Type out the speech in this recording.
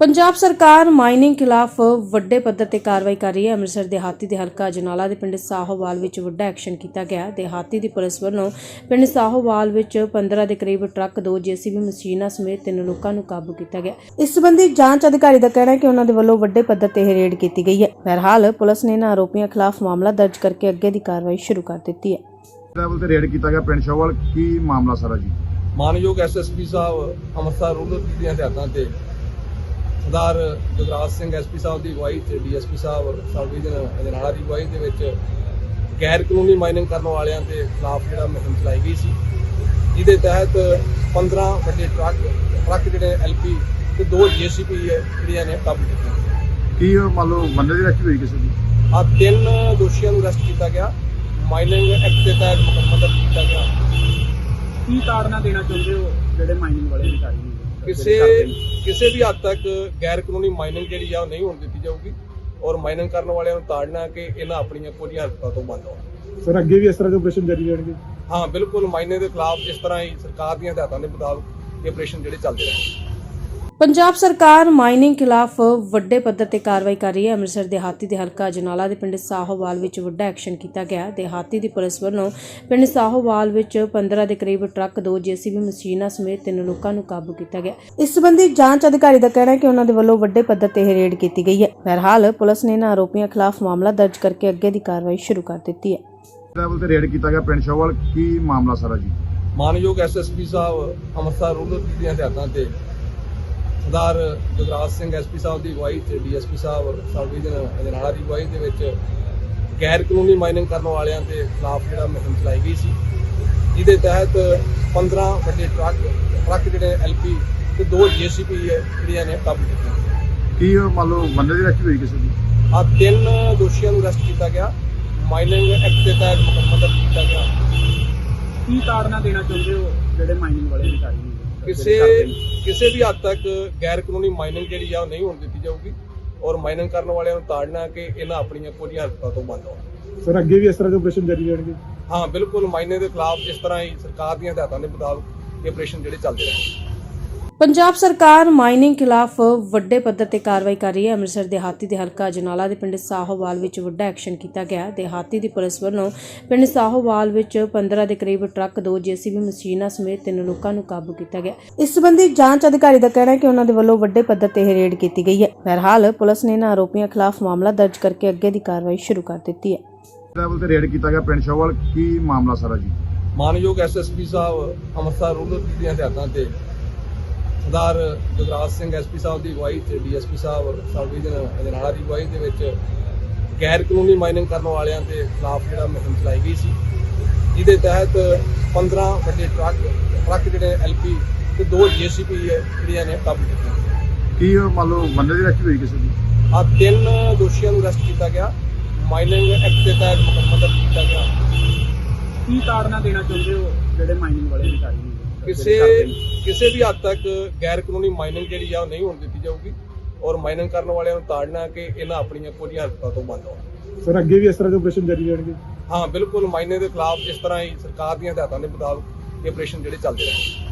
ਪੰਜਾਬ ਸਰਕਾਰ ਮਾਈਨਿੰਗ ਖਿਲਾਫ ਵੱਡੇ ਪੱਧਰ ਤੇ ਕਾਰਵਾਈ ਕਰ ਰਹੀ ਹੈ। ਅੰਮ੍ਰਿਤਸਰ ਦੇਹਾਤੀ ਦੇ ਹਲਕਾ ਜਨਾਲਾ ਦੇ ਪਿੰਡ ਸਾਹੋਵਾਲ ਵਿੱਚ ਵੱਡਾ ਐਕਸ਼ਨ ਕੀਤਾ ਗਿਆ। ਦੇਹਾਤੀ ਦੀ ਪੁਲਿਸ ਵੱਲੋਂ ਪਿੰਡ ਸਾਹੋਵਾਲ ਵਿੱਚ 15 ਦੇ ਕਰੀਬ ਟਰੱਕ ਦੋ ਜੀਸੀਬੀ ਮਸ਼ੀਨਾਂ ਸਮੇਤ ਤਿੰਨ ਲੋਕਾਂ ਨੂੰ ਕਾਬੂ ਕੀਤਾ ਗਿਆ। ਇਸ ਸੰਬੰਧੀ ਜਾਂਚ ਅਧਿਕਾਰੀ ਦਾ ਕਹਿਣਾ ਹੈ ਕਿ ਉਹਨਾਂ ਦੇ ਵੱਲੋਂ ਵੱਡੇ ਪੱਧਰ ਤੇ ਇਹ ਰੇਡ ਕੀਤੀ ਗਈ ਹੈ। ਬਹਰਹਾਲ ਪੁਲਿਸ ਨੇ ਇਹਨਾਂ ਆਰੋਪੀਆਂ ਖਿਲਾਫ ਮਾਮਲਾ ਦਰਜ ਕਰਕੇ ਅੱਗੇ ਦੀ ਕਾਰਵਾਈ ਸ਼ੁਰੂ ਕਰ ਦਿੱਤੀ ਹੈ। ਲੈਵਲ ਤੇ ਰੇਡ ਕੀਤਾ ਗਿਆ ਪਿੰਡ ਸ਼ੋਵਾਲ ਕੀ ਮਾਮਲਾ ਸਾਰਾ ਜੀ? ਮਾਨਯੋਗ ਐਸਐਸਪੀ ਸਾਹਿਬ ਅੰਮ੍ਰਿਤਸਰ ਰੂਰਲ ਦੀਆਂ ਹਦਾਇਤਾਂ ਤੇ ਸਰਦਾਰ ਜਗਰਾਜ ਸਿੰਘ ਐਸਪੀ ਸਾਹਿਬ ਦੀ ਅਗਵਾਈ ਤੇ DSP sahib sub division Ajnala ਦੀ ਅਗਵਾਈ ਦੇ ਵਿੱਚ ਗੈਰ ਕਾਨੂੰਨੀ ਮਾਈਨਿੰਗ ਕਰਨ ਵਾਲਿਆਂ ਦੇ ਖਿਲਾਫ ਜਿਹੜਾ ਮੁਹਿੰਮ ਚਲਾਈ ਗਈ ਸੀ। ਜਿਹਦੇ ਤਹਿਤ 15 ਵੱਡੇ ਟਰੱਕ ਟਰੱਕ ਜਿਹੜੇ ਐਲਪੀ ਤੇ ਦੋ ਜੀਸੀਪੀ ਜਿਹੜੀਆਂ ਨੇ ਕਾਬੂ ਕੀਤੀਆਂ। ਕੀ ਉਹ ਮੰਨ ਲਓ ਬੰਦੇ ਦੀ ਰੱਖੀ ਹੋਈ ਕਿਸੇ ਦੀ? ਆ ਤਿੰਨ ਦੋਸ਼ੀਆਂ ਨੂੰ ਅਰੈਸਟ ਕੀਤਾ ਗਿਆ। ਮਾਈਨਿੰਗ ਐਕਟ ਦੇ ਤਹਿਤ ਮੁਕੱਦਮਾ ਦਰਜ ਕੀਤਾ ਗਿਆ। ਕੀ ਤਾੜਨਾ ਦੇਣਾ ਚਾਹੁੰਦੇ ਹੋ ਜਿਹੜੇ ਮਾਈਨਿੰਗ ਵਾਲੇ ਅਧਿਕਾਰੀ ਕਿਸੇ ਕਿਸੇ ਵੀ ਹੱਦ ਤੱਕ ਗੈਰ ਕਾਨੂੰਨੀ ਮਾਈਨਿੰਗ ਜਿਹੜੀ ਆ ਉਹ ਨਹੀਂ ਹੋਣ ਦਿੱਤੀ ਜਾਊਗੀ ਔਰ ਮਾਈਨਿੰਗ ਕਰਨ ਵਾਲਿਆਂ ਨੂੰ ਤਾੜਨਾ ਕਿ ਇਹਨਾਂ ਆਪਣੀਆਂ ਪੂਰੀਆਂ ਹਰਕਤਾਂ ਤੋਂ ਬੰਦ ਹੋਣ। ਸਰ ਅੱਗੇ ਵੀ ਇਸ ਤਰ੍ਹਾਂ ਦੇ ਆਪਰੇਸ਼ਨ ਜਾਰੀ ਰਹਿਣਗੇ? ਹਾਂ ਬਿਲਕੁਲ ਮਾਈਨੇ ਦੇ ਖਿਲਾਫ ਇਸ ਤਰ੍ਹਾਂ ਹੀ ਸਰਕਾਰ ਦੀਆਂ ਹਦਾਇਤਾਂ ਦੇ ਮੁਤਾਬਕ ਇਹ ਆਪਰੇਸ਼ਨ ਜਿਹੜੇ ਚੱਲਦੇ ਰਹਿਣਗੇ। ਪੰਜਾਬ ਸਰਕਾਰ ਮਾਈਨਿੰਗ ਖਿਲਾਫ ਵੱਡੇ ਪੱਧਰ ਤੇ ਕਾਰਵਾਈ ਕਰ ਰਹੀ ਹੈ। ਅੰਮ੍ਰਿਤਸਰ ਦੇਹਾਤੀ ਦੇ ਹਲਕਾ ਜਨਾਲਾ ਦੇ ਪਿੰਡ ਸਾਹੋਵਾਲ ਵਿੱਚ ਵੱਡਾ ਐਕਸ਼ਨ ਕੀਤਾ ਗਿਆ। ਦੇਹਾਤੀ ਦੀ ਪੁਲਿਸ ਵੱਲੋਂ ਪਿੰਡ ਸਾਹੋਵਾਲ ਵਿੱਚ 15 ਦੇ ਕਰੀਬ ਟਰੱਕ ਦੋ ਜੀਸੀਬੀ ਮਸ਼ੀਨਾਂ ਸਮੇਤ ਤਿੰਨ ਲੋਕਾਂ ਨੂੰ ਕਾਬੂ ਕੀਤਾ ਗਿਆ। ਇਸ ਸੰਬੰਧੀ ਜਾਂਚ ਅਧਿਕਾਰੀ ਦਾ ਕਹਿਣਾ ਹੈ ਕਿ ਉਹਨਾਂ ਦੇ ਵੱਲੋਂ ਵੱਡੇ ਪੱਧਰ ਤੇ ਇਹ ਰੇਡ ਕੀਤੀ ਗਈ ਹੈ। ਬਹਰਹਾਲ ਪੁਲਿਸ ਨੇ ਇਹਨਾਂ ਆਰੋਪੀਆਂ ਖਿਲਾਫ ਮਾਮਲਾ ਦਰਜ ਕਰਕੇ ਅੱਗੇ ਦੀ ਕਾਰਵਾਈ ਸ਼ੁਰੂ ਕਰ ਦਿੱਤੀ ਹੈ। ਲੈਵਲ ਤੇ ਰੇਡ ਕੀਤਾ ਗਿਆ ਪਿੰਡ ਸ਼ੋਵਾਲ ਕੀ ਮਾਮਲਾ ਸਾਰਾ ਜੀ? ਮਾਨਯੋਗ ਐਸਐਸਪੀ ਸਾਹਿਬ ਅੰਮ੍ਰਿਤਸਰ ਰੂਰਲ ਦੀਆਂ ਹਦਾਇਤਾਂ ਤੇ ਸਰਦਾਰ ਜਗਰਾਜ ਸਿੰਘ ਐਸਪੀ ਸਾਹਿਬ ਦੀ ਅਗਵਾਈ ਤੇ DSP sahib sub division Ajnala ਦੀ ਅਗਵਾਈ ਦੇ ਵਿੱਚ ਗੈਰ ਕਾਨੂੰਨੀ ਮਾਈਨਿੰਗ ਕਰਨ ਵਾਲਿਆਂ ਦੇ ਖਿਲਾਫ ਜਿਹੜਾ ਮੁਹਿੰਮ ਚਲਾਈ ਗਈ ਸੀ। ਜਿਹਦੇ ਤਹਿਤ 15 ਵੱਡੇ ਟਰੱਕ ਟਰੱਕ ਜਿਹੜੇ ਐਲਪੀ ਤੇ ਦੋ ਜੀਸੀਪੀ ਜਿਹੜੀਆਂ ਨੇ ਕਾਬੂ ਕੀਤੀਆਂ। ਕੀ ਉਹ ਮੰਨ ਲਓ ਬੰਦੇ ਦੀ ਰੱਖੀ ਹੋਈ ਕਿਸੇ ਦੀ? ਆ ਤਿੰਨ ਦੋਸ਼ੀਆਂ ਨੂੰ ਅਰੈਸਟ ਕੀਤਾ ਗਿਆ। ਮਾਈਨਿੰਗ ਐਕਟ ਦੇ ਤਹਿਤ ਦਰਜ ਕੀਤਾ ਗਿਆ। ਕੀ ਤਾੜਨਾ ਦੇਣਾ ਚਾਹੁੰਦੇ ਹੋ ਜਿਹੜੇ ਮਾਈਨਿੰਗ ਵਾਲੇ ਅਧਿਕਾਰੀ ਨੇ? ਕਿਸੇ ਕਿਸੇ ਵੀ ਹੱਦ ਤੱਕ ਗੈਰ ਕਾਨੂੰਨੀ ਮਾਈਨਿੰਗ ਜਿਹੜੀ ਆ ਉਹ ਨਹੀਂ ਹੋਣ ਦਿੱਤੀ ਜਾਊਗੀ ਔਰ ਮਾਈਨਿੰਗ ਕਰਨ ਵਾਲਿਆਂ ਨੂੰ ਤਾੜਨਾ ਕਿ ਇਹਨਾਂ ਆਪਣੀਆਂ ਪੂਰੀਆਂ ਹਰਕਤਾਂ ਤੋਂ ਬੰਦ ਹੋਣ। ਸਰ ਅੱਗੇ ਵੀ ਇਸ ਤਰ੍ਹਾਂ ਦੇ ਆਪਰੇਸ਼ਨ ਜਾਰੀ ਰਹਿਣਗੇ? ਹਾਂ ਬਿਲਕੁਲ ਮਾਈਨੇ ਦੇ ਖਿਲਾਫ ਇਸ ਤਰ੍ਹਾਂ ਹੀ ਸਰਕਾਰ ਦੀਆਂ ਹਦਾਇਤਾਂ ਦੇ ਮੁਤਾਬਕ ਇਹ ਆਪਰੇਸ਼ਨ ਜਿਹੜੇ ਚੱਲਦੇ ਰਹਿਣਗੇ। ਪੰਜਾਬ ਸਰਕਾਰ ਮਾਈਨਿੰਗ ਖਿਲਾਫ ਵੱਡੇ ਪੱਧਰ ਤੇ ਕਾਰਵਾਈ ਕਰ ਰਹੀ ਹੈ। ਅੰਮ੍ਰਿਤਸਰ ਦੇਹਾਤੀ ਦੇ ਹਲਕਾ ਜਨਾਲਾ ਦੇ ਪਿੰਡ ਸਾਹੋਵਾਲ ਵਿੱਚ ਵੱਡਾ ਐਕਸ਼ਨ ਕੀਤਾ ਗਿਆ। ਦੇਹਾਤੀ ਦੀ ਪੁਲਿਸ ਵੱਲੋਂ ਪਿੰਡ ਸਾਹੋਵਾਲ ਵਿੱਚ 15 ਦੇ ਕਰੀਬ ਟਰੱਕ ਦੋ ਜੀਸੀਬੀ ਮਸ਼ੀਨਾਂ ਸਮੇਤ ਤਿੰਨ ਲੋਕਾਂ ਨੂੰ ਕਾਬੂ ਕੀਤਾ ਗਿਆ। ਇਸ ਸੰਬੰਧੀ ਜਾਂਚ ਅਧਿਕਾਰੀ ਦਾ ਕਹਿਣਾ ਹੈ ਕਿ ਉਹਨਾਂ ਦੇ ਵੱਲੋਂ ਵੱਡੇ ਪੱਧਰ ਤੇ ਇਹ ਰੇਡ ਕੀਤੀ ਗਈ ਹੈ। ਬਹਰਹਾਲ ਪੁਲਿਸ ਨੇ ਇਹਨਾਂ ਆਰੋਪੀਆਂ ਖਿਲਾਫ ਮਾਮਲਾ ਦਰਜ ਕਰਕੇ ਅੱਗੇ ਦੀ ਕਾਰਵਾਈ ਸ਼ੁਰੂ ਕਰ ਦਿੱਤੀ ਹੈ। ਲੈਵਲ ਤੇ ਰੇਡ ਕੀਤਾ ਗਿਆ ਪਿੰਡ ਸ਼ੋਵਾਲ ਕੀ ਮਾਮਲਾ ਸਾਰਾ ਜੀ? ਮਾਨਯੋਗ ਐਸਐਸਪੀ ਸਾਹਿਬ ਅੰਮ੍ਰਿਤਸਰ ਰੂਰਲ ਦੀਆਂ ਹਦਾਇਤਾਂ ਤੇ ਸਰਦਾਰ ਜਗਰਾਜ ਸਿੰਘ ਐਸਪੀ ਸਾਹਿਬ ਦੀ ਅਗਵਾਈ ਤੇ DSP sahib sub division Ajnala ਦੀ ਅਗਵਾਈ ਦੇ ਵਿੱਚ ਗੈਰ ਕਾਨੂੰਨੀ ਮਾਈਨਿੰਗ ਕਰਨ ਵਾਲਿਆਂ ਦੇ ਖਿਲਾਫ ਜਿਹੜਾ ਮੁਹਿੰਮ ਚਲਾਈ ਗਈ ਸੀ। ਜਿਹਦੇ ਤਹਿਤ 15 ਵੱਡੇ ਟਰੱਕ ਟਰੱਕ ਜਿਹੜੇ ਐਲਪੀ ਤੇ ਦੋ ਜੀਸੀਪੀ ਜਿਹੜੀਆਂ ਨੇ ਕਾਬੂ ਕੀਤੀਆਂ। ਕੀ ਉਹ ਮੰਨ ਲਓ ਬੰਦੇ ਦੀ ਰੱਖੀ ਹੋਈ ਕਿਸੇ ਦੀ? ਆ ਤਿੰਨ ਦੋਸ਼ੀਆਂ ਨੂੰ ਅਰੈਸਟ ਕੀਤਾ ਗਿਆ। ਮਾਈਨਿੰਗ ਐਕਟ ਦੇ ਤਹਿਤ ਦਰਜ ਕੀਤਾ ਗਿਆ। ਕੀ ਤਾੜਨਾ ਦੇਣਾ ਚਾਹੁੰਦੇ ਹੋ ਜਿਹੜੇ ਮਾਈਨਿੰਗ ਵਾਲੇ ਅਧਿਕਾਰੀ ਨੇ? ਕਿਸੇ ਕਿਸੇ ਵੀ ਹੱਦ ਤੱਕ ਗੈਰ ਕਾਨੂੰਨੀ ਮਾਈਨਿੰਗ ਜਿਹੜੀ ਆ ਉਹ ਨਹੀਂ ਹੋਣ ਦਿੱਤੀ ਜਾਊਗੀ ਔਰ ਮਾਈਨਿੰਗ ਕਰਨ ਵਾਲਿਆਂ ਨੂੰ ਤਾੜਨਾ ਕਿ ਇਹਨਾਂ ਆਪਣੀਆਂ ਪੂਰੀਆਂ ਹਰਕਤਾਂ ਤੋਂ ਬੰਦ ਹੋਣ। ਸਰ ਅੱਗੇ ਵੀ ਇਸ ਤਰ੍ਹਾਂ ਦੇ ਆਪਰੇਸ਼ਨ ਜਾਰੀ ਰਹਿਣਗੇ? ਹਾਂ ਬਿਲਕੁਲ ਮਾਈਨੇ ਦੇ ਖਿਲਾਫ ਇਸ ਤਰ੍ਹਾਂ ਹੀ ਸਰਕਾਰ ਦੀਆਂ ਹਦਾਇਤਾਂ ਦੇ ਮੁਤਾਬਕ ਇਹ ਆਪਰੇਸ਼ਨ ਜਿਹੜੇ ਚੱਲਦੇ ਰਹਿਣਗੇ।